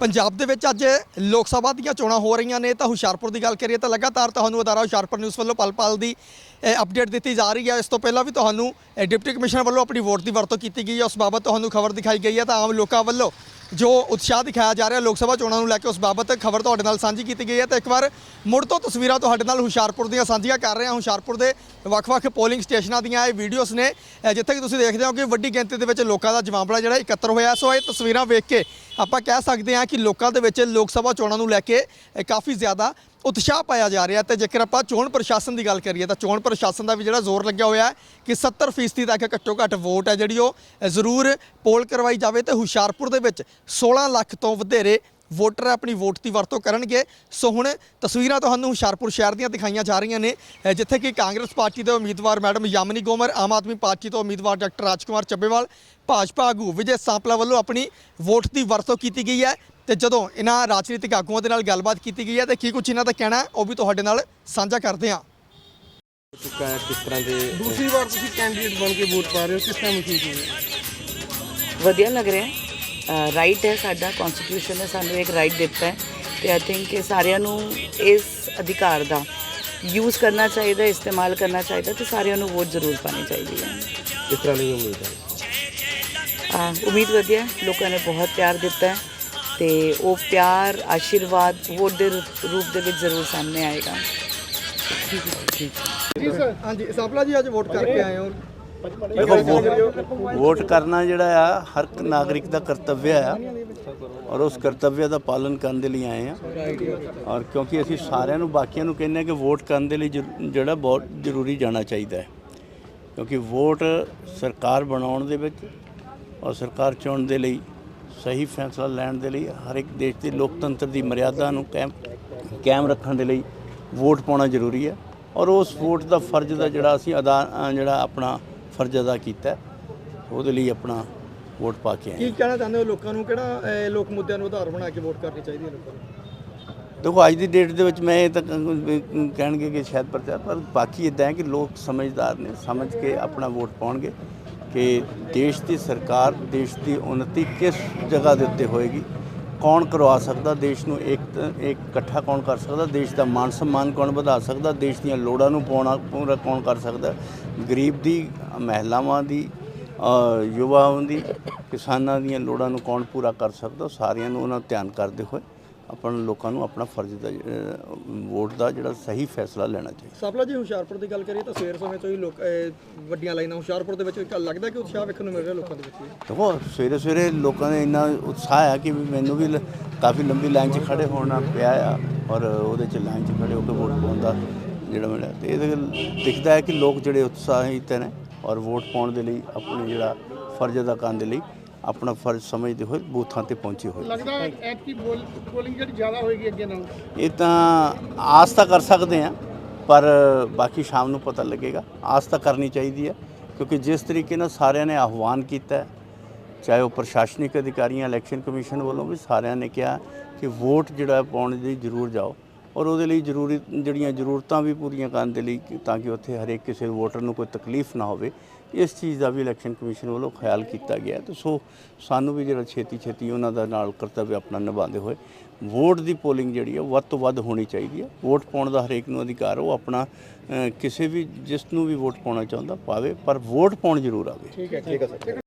ਪੰਜਾਬ ਦੇ ਵਿੱਚ ਅੱਜ ਲੋਕ ਸਭਾ ਦੀਆਂ ਚੋਣਾਂ ਹੋ ਰਹੀਆਂ ਨੇ ਤਾਂ ਹੁਸ਼ਿਆਰਪੁਰ ਦੀ ਗੱਲ ਕਰੀਏ ਤਾਂ ਲਗਾਤਾਰ ਤੁਹਾਨੂੰ ਅਦਾਰਾ ਹੁਸ਼ਿਆਰਪੁਰ ਨਿਊਜ਼ ਵੱਲੋਂ ਪਲ-ਪਲ ਦੀ ਅਪਡੇਟ ਦਿੱਤੀ ਜਾ ਰਹੀ ਹੈ। ਇਸ ਤੋਂ ਪਹਿਲਾਂ ਵੀ ਤੁਹਾਨੂੰ ਡਿਪਟੀ ਕਮਿਸ਼ਨਰ ਵੱਲੋਂ ਆਪਣੀ ਵੋਟ ਦੀ ਵਰਤੋਂ ਕੀਤੀ ਗਈ ਹੈ। ਉਸ ਬਾਬਤ ਤੁਹਾਨੂੰ ਖਬਰ ਦਿਖਾਈ ਗਈ ਹੈ ਤਾਂ ਆਮ ਲੋਕਾਂ ਵੱਲੋਂ ਜੋ ਉਤਸ਼ਾਹ ਦਿਖਾਇਆ ਜਾ ਰਿਹਾ ਲੋਕ ਸਭਾ ਚੋਣਾਂ ਨੂੰ ਲੈ ਕੇ ਉਸ ਬਾਬਤ ਖਬਰ ਤੁਹਾਡੇ ਨਾਲ ਸਾਂਝੀ ਕੀਤੀ ਗਈ ਹੈ। ਤਾਂ ਇੱਕ ਵਾਰ ਮੁੜ ਤੋਂ ਤਸਵੀਰਾਂ ਤੁਹਾਡੇ ਨਾਲ ਹੁਸ਼ਿਆਰਪੁਰ ਦੀਆਂ ਸਾਂਝੀਆਂ ਕਰ ਰਹੇ ਹਾਂ। ਹੁਸ਼ਿਆਰਪੁਰ ਦੇ ਵੱਖ-ਵੱਖ ਪੋਲਿੰਗ ਸਟੇਸ਼ਨਾਂ ਦੀਆਂ ਇਹ ਵੀਡੀਓਜ਼ ਨੇ ਜਿੱਥੇ ਕਿ ਤੁਸੀਂ ਦੇਖਦੇ ਹੋ ਕਿ ਵੱਡੀ ਗਿਣਤੀ ਦੇ ਵਿੱਚ ਲੋਕਾਂ ਦਾ ਜਮਾਵੜਾ ਜਿਹੜਾ ਇਕੱਤਰ ਹੋਇਆ। ਸੋ ਇਹ ਤਸਵੀਰਾਂ ਵੇਖ ਕੇ ਆਪਾਂ ਕਹਿ ਸਕਦੇ ਹਾਂ ਕਿ ਲੋਕਾਂ ਦੇ ਵਿੱਚ ਲੋਕ ਸਭਾ ਚੋਣਾਂ ਨੂੰ ਲੈ ਕੇ ਕਾਫੀ ਜ਼ਿਆਦਾ ਉਤਸ਼ਾਹ ਪਾਇਆ ਜਾ ਰਿਹਾ ਤੇ ਜੇਕਰ ਆਪਾਂ ਚੋਣ ਪ੍ਰਸ਼ਾਸਨ ਦੀ ਗੱਲ ਕਰੀਏ ਤਾਂ ਚੋਣ ਪ੍ਰਸ਼ਾਸਨ ਦਾ ਵੀ ਜਿਹੜਾ ਜ਼ੋਰ ਲੱਗਿਆ ਹੋਇਆ ਹੈ ਕਿ 70% ਤੱਕ ਘੱਟੋ ਘੱਟ ਵੋਟ ਹੈ ਜਿਹੜੀ ਉਹ ਜ਼ਰੂਰ ਪੋਲ ਕਰਵਾਈ ਜਾਵੇ ਤੇ ਹੁਸ਼ਿਆਰਪੁਰ ਦੇ ਵਿੱਚ 16 ਲੱਖ ਤੋਂ ਵਧੇਰੇ ਵੋਟਰ ਆਪਣੀ ਵੋਟ ਦੀ ਵਰਤੋਂ ਕਰਨਗੇ। ਸੋ ਹੁਣ ਤਸਵੀਰਾਂ ਤੁਹਾਨੂੰ ਹੁਸ਼ਿਆਰਪੁਰ ਸ਼ਹਿਰ ਦੀਆਂ ਦਿਖਾਈਆਂ ਜਾ ਰਹੀਆਂ ਨੇ। ਜਿੱਥੇ ਕਿ ਕਾਂਗਰਸ ਪਾਰਟੀ ਦੇ ਉਮੀਦਵਾਰ ਮੈਡਮ ਯਾਮਨੀ ਗੋਮਰ ਆਮ ਆਦਮੀ ਪਾਰਟੀ ਤੋਂ ਉਮੀਦਵਾਰ ਡਾਕਟਰ ਰਾਜਕੁਮਾਰ ਚੱਬੇਵਾਲ ਭਾਜਪਾ ਆਗੂ ਵਿਜੇ ਸਾਂਪਲਾ ਵੱਲੋਂ ਆਪਣੀ ਵੋਟ ਦੀ ਵਰਤੋਂ ਕੀਤੀ ਗਈ ਹੈ। ਤੇ ਜਦੋਂ ਇਹਨਾਂ ਰਾਜਨੀਤਿਕ ਆਗੂਆਂ ਦੇ ਨਾਲ ਗੱਲਬਾਤ ਕੀਤੀ ਗਈ ਹੈ ਤੇ ਕੀ ਕੁਝ ਇਹਨਾਂ ਦਾ ਕਹਿਣਾ ਹੈ ਉਹ ਵੀ ਤੁਹਾਡੇ ਨਾਲ ਸਾਂਝਾ ਕਰਦੇ ਹਾਂ। ਚੁੱਕਾ ਹੈ ਕਿਸ ਤਰ੍ਹਾਂ ਦੇ ਦੂਸਰੀ ਵਾਰ ਤੁਸੀਂ ਕੈਂਡੀਡੇਟ ਬਣ ਕੇ ਵੋਟ ਪਾ ਰਹੇ ਹੋ ਕਿਸ ਤਰ੍ਹਾਂ ਮਹਿਸੂਸ ਹੋ ਰਿਹਾ? ਵਧੀਆ ਲੱਗ ਰਿਹਾ। ਹੈ ਰਾਈਟ ਹੈ ਸਾਡਾ ਕਨਸਟੀਟਿਊਸ਼ਨ ਨੇ ਸਾਨੂੰ ਇੱਕ ਰਾਈਟ ਦਿੱਤਾ ਹੈ। ਤੇ ਆਈ ਥਿੰਕ ਕਿ ਸਾਰਿਆਂ ਨੂੰ ਇਸ ਅਧਿਕਾਰ ਦਾ ਯੂਜ਼ ਕਰਨਾ ਚਾਹੀਦਾ ਇਸਤੇਮਾਲ ਕਰਨਾ ਚਾਹੀਦਾ ਤੇ ਸਾਰਿਆਂ ਨੂੰ ਵੋਟ ਜ਼ਰੂਰ ਪਾਣੀ ਚਾਹੀਦੀ ਹੈ। ਕਿਸ ਤਰ੍ਹਾਂ ਦੀ ਉਮੀਦ ਹੈ? ਉਮੀਦ ਵਧੀਆ ਹੈ, ਲੋਕਾਂ ਨੇ ਬਹੁਤ ਪਿਆਰ ਦਿੱਤਾ ਹੈ ਤੇ ਉਹ ਪਿਆਰ ਆਸ਼ੀਰਵਾਦ ਵੋਟ ਦੇ ਰੂਪ ਰੂਪ ਦੇ ਵਿੱਚ ਜ਼ਰੂਰ ਸਾਹਮਣੇ ਆਏਗਾ। ਜੀ ਸਰ। ਹਾਂਜੀ ਸਾਂਪਲਾ ਜੀ ਅੱਜ ਵੋਟ ਕਰਕੇ ਆਏ ਹੋ। ਦੇਖੋ ਵੋ- ਵੋਟ ਕਰਨਾ ਜਿਹੜਾ ਆ ਹਰ ਇੱਕ ਨਾਗਰਿਕ ਦਾ ਕਰਤੱਵ ਆ। ਔਰ ਉਸ ਕਰਤੱਵ ਦਾ ਪਾਲਨ ਕਰਨ ਦੇ ਲਈ ਆਏ ਆ। ਔਰ ਕਿਉਂਕਿ ਅਸੀਂ ਸਾਰਿਆਂ ਨੂੰ ਬਾਕੀਆਂ ਨੂੰ ਕਹਿੰਦੇ ਆ ਕਿ ਵੋਟ ਕਰਨ ਦੇ ਲਈ ਜ਼ਰੂ- ਜਿਹੜਾ ਬਹੁਤ ਜ਼ਰੂਰੀ ਜਾਣਾ ਚਾਹੀਦਾ ਹੈ। ਕਿਉਂਕਿ ਵੋਟ ਸਰਕਾਰ ਬਣਾਉਣ ਦੇ ਵਿੱਚ ਔਰ ਸਰਕਾਰ ਚੁਣਨ ਦੇ ਲਈ ਸਹੀ ਫੈਸਲਾ ਲੈਣ ਦੇ ਲਈ ਹਰ ਇੱਕ ਦੇਸ਼ ਦੇ ਲੋਕਤੰਤਰ ਦੀ ਮਰਿਆਦਾ ਨੂੰ ਕਾਇਮ ਕਾਇਮ ਰੱਖਣ ਦੇ ਲਈ ਵੋਟ ਪਾਉਣਾ ਜ਼ਰੂਰੀ ਹੈ। ਔਰ ਉਸ ਵੋਟ ਦਾ ਫਰਜ਼ ਦਾ ਜਿਹੜਾ ਅਸੀਂ ਅਦਾ ਅ, ਜਿਹੜਾ ਆਪਣਾ ਫਰਜ਼ ਅਦਾ ਕੀਤਾ ਉਹਦੇ ਲਈ ਆਪਣਾ ਵੋਟ ਪਾ ਕੇ ਆਏ ਕੀ ਕਹਿਣਾ ਚਾਹੁੰਦੇ ਹੋ ਲੋਕਾਂ ਨੂੰ? ਕਿਹੜਾ ਲੋਕ ਮੁੱਦਿਆਂ ਨੂੰ ਆਧਾਰ ਬਣਾ ਕੇ ਵੋਟ ਕਰਨੀ ਚਾਹੀਦੀ ਹੈ ਲੋਕਾਂ ਨੂੰ? ਦੇਖੋ ਅੱਜ ਦੀ ਡੇਟ ਦੇ ਵਿੱਚ ਮੈਂ ਇਹ ਤਾਂ ਕਹਿਣਗੇ ਕਿ ਸ਼ਾਇਦ ਪ੍ਰਚਾਰ ਪਰ ਬਾਕੀ ਇਦਾਂ ਹੈ ਕਿ ਲੋਕ ਸਮਝਦਾਰ ਨੇ ਸਮਝ ਕੇ ਆਪਣਾ ਵੋਟ ਪਾਉਣਗੇ ਕਿ ਦੇਸ਼ ਦੀ ਸਰਕਾਰ ਦੇਸ਼ ਦੀ ਉન્નਤੀ ਕਿਸ ਜਗ੍ਹਾ ਦੇ ਉੱਤੇ ਹੋਏਗੀ। ਕੌਣ ਕਰਵਾ ਸਕਦਾ, ਦੇਸ਼ ਨੂੰ ਇੱਕ ਇੱਕ ਇਕੱਠਾ ਕੌਣ ਕਰ ਸਕਦਾ, ਦੇਸ਼ ਦਾ ਮਾਨ ਸਨਮਾਨ ਕੌਣ ਵਧਾ ਸਕਦਾ, ਦੇਸ਼ ਦੀਆਂ ਲੋੜਾਂ ਨੂੰ ਪਾਉਣਾ ਪੂਰਾ ਕੌਣ ਕਰ ਸਕਦਾ? ਗਰੀਬ ਦੀ, ਮਹਿਲਾਵਾਂ ਦੀ ਯੁਵਾਵਾਂ ਦੀ, ਕਿਸਾਨਾਂ ਦੀਆਂ ਲੋੜਾਂ ਨੂੰ ਕੌਣ ਪੂਰਾ ਕਰ ਸਕਦਾ? ਸਾਰਿਆਂ ਨੂੰ ਉਹਨਾਂ ਧਿਆਨ ਕਰਦੇ ਹੋਏ ਆਪਾਂ ਲੋਕਾਂ ਨੂੰ ਆਪਣਾ ਫਰਜ਼ ਦਾ ਵੋਟ ਦਾ ਜਿਹੜਾ ਸਹੀ ਫੈਸਲਾ ਲੈਣਾ ਚਾਹੀਦਾ। ਸਾਪਲਾ ਜੀ ਹੁਸ਼ਿਆਰਪੁਰ ਦੀ ਗੱਲ ਕਰੀਏ ਤਾਂ ਸਵੇਰ ਸਮੇਂ ਤੋਂ ਹੀ ਲੋਕ ਵੱਡੀਆਂ ਲਾਈਨਾਂ ਹੁਸ਼ਿਆਰਪੁਰ ਦੇ ਵਿੱਚ ਲੱਗਦਾ ਕਿ ਉਤਸ਼ਾਹ ਵੇਖਣ ਨੂੰ ਮਿਲ ਰਿਹਾ ਲੋਕਾਂ ਦੇ ਵਿੱਚ ਦੇਖੋ ਸਵੇਰੇ ਸਵੇਰੇ ਲੋਕਾਂ ਦੇ ਇੰਨਾ ਉਤਸ਼ਾਹ ਆ ਕਿ ਵੀ ਮੈਨੂੰ ਵੀ ਕਾਫੀ ਲੰਬੀ ਲਾਈਨ 'ਚ ਖੜੇ ਹੋਣਾ ਪਿਆ ਆ ਔਰ ਉਹਦੇ 'ਚ ਲਾਈਨ 'ਚ ਖੜੇ ਹੋ ਕੇ ਵੋਟ ਪਾਉਣ ਦਾ ਜਿਹੜਾ ਮਿਲਿਆ। ਤੇ ਨਾਲ ਦਿਖਦਾ ਹੈ ਕਿ ਲੋਕ ਜਿਹੜੇ ਉਤਸ਼ਾਹਿਤ ਨੇ ਔਰ ਵੋਟ ਪਾਉਣ ਦੇ ਲਈ ਆਪਣੇ ਜਿਹੜਾ ਫਰਜ਼ ਅਦਾ ਕਰਨ ਦੇ ਲਈ ਆਪਣਾ ਫਰਜ਼ ਸਮਝਦੇ ਹੋਏ ਬੂਥਾਂ ਤੇ ਪਹੁੰਚੇ ਹੋਏ। ਲੱਗਦਾ ਹੈ ਐਤਕੀ ਬੋਲ ਪੋਲਿੰਗ ਜਿਹੜੀ ਜ਼ਿਆਦਾ ਹੋਏਗੀ ਅੱਗੇ ਨਾਲੋਂ। ਇਹ ਤਾਂ ਆਸ ਤਾਂ ਕਰ ਸਕਦੇ ਆ ਪਰ ਬਾਕੀ ਸ਼ਾਮ ਨੂੰ ਪਤਾ ਲੱਗੇਗਾ। ਆਸ ਤਾਂ ਕਰਨੀ ਚਾਹੀਦੀ ਹੈ ਕਿਉਂਕਿ ਜਿਸ ਤਰੀਕੇ ਨਾਲ ਸਾਰਿਆਂ ਨੇ ਆਹਵਾਨ ਕੀਤਾ ਚਾਹੇ ਉਹ ਪ੍ਰਸ਼ਾਸਨਿਕ ਅਧਿਕਾਰੀਆਂ ਇਲੈਕਸ਼ਨ ਕਮਿਸ਼ਨ ਵੱਲੋਂ ਵੀ ਸਾਰਿਆਂ ਨੇ ਕਿਹਾ ਕਿ ਵੋਟ ਜਿਹੜਾ ਪਾਉਣ ਦੀ ਜ਼ਰੂਰ ਜਾਓ। ਔਰ ਉਹਦੇ ਲਈ ਜ਼ਰੂਰੀ ਜਿਹੜੀਆਂ ਜ਼ਰੂਰਤਾਂ ਵੀ ਪੂਰੀਆਂ ਕਰਨ ਦੇ ਲਈ ਕਿ- ਤਾਂ ਕਿ ਉੱਥੇ ਹਰੇਕ ਕਿਸੇ ਵੋਟਰ ਨੂੰ ਕੋਈ ਤਕਲੀਫ ਨਾ ਹੋਵੇ ਇਸ ਚੀਜ਼ ਦਾ ਵੀ ਇਲੈਕਸ਼ਨ ਕਮਿਸ਼ਨ ਵੱਲੋਂ ਖਿਆਲ ਕੀਤਾ ਗਿਆ ਤੇ ਸੋ ਸਾਨੂੰ ਵੀ ਜਿਹੜਾ ਛੇਤੀ ਛੇਤੀ ਉਹਨਾਂ ਦਾ ਨਾਲ ਕਰਤੱਵ ਆਪਣਾ ਨਿਭਾਉਂਦੇ ਹੋਏ, ਵੋਟ ਦੀ ਪੋਲਿੰਗ ਜਿਹੜੀ ਹੈ ਵੱਧ ਤੋਂ ਵੱਧ ਹੋਣੀ ਚਾਹੀਦੀ ਹੈ। ਵੋਟ ਪਾਉਣ ਦਾ ਹਰੇਕ ਨੂੰ ਅਧਿਕਾਰ ਉਹ ਆਪਣਾ ਕਿਸੇ ਵੀ, ਜਿਸ ਨੂੰ ਵੀ ਵੋਟ ਪਾਉਣਾ ਚਾਹੁੰਦਾ, ਪਾਵੇ, ਪਰ ਵੋਟ ਪਾਉਣ ਜ਼ਰੂਰ ਆਵੇ। ਠੀਕ ਹੈ ਠੀਕ ਹੈ ਸਰ।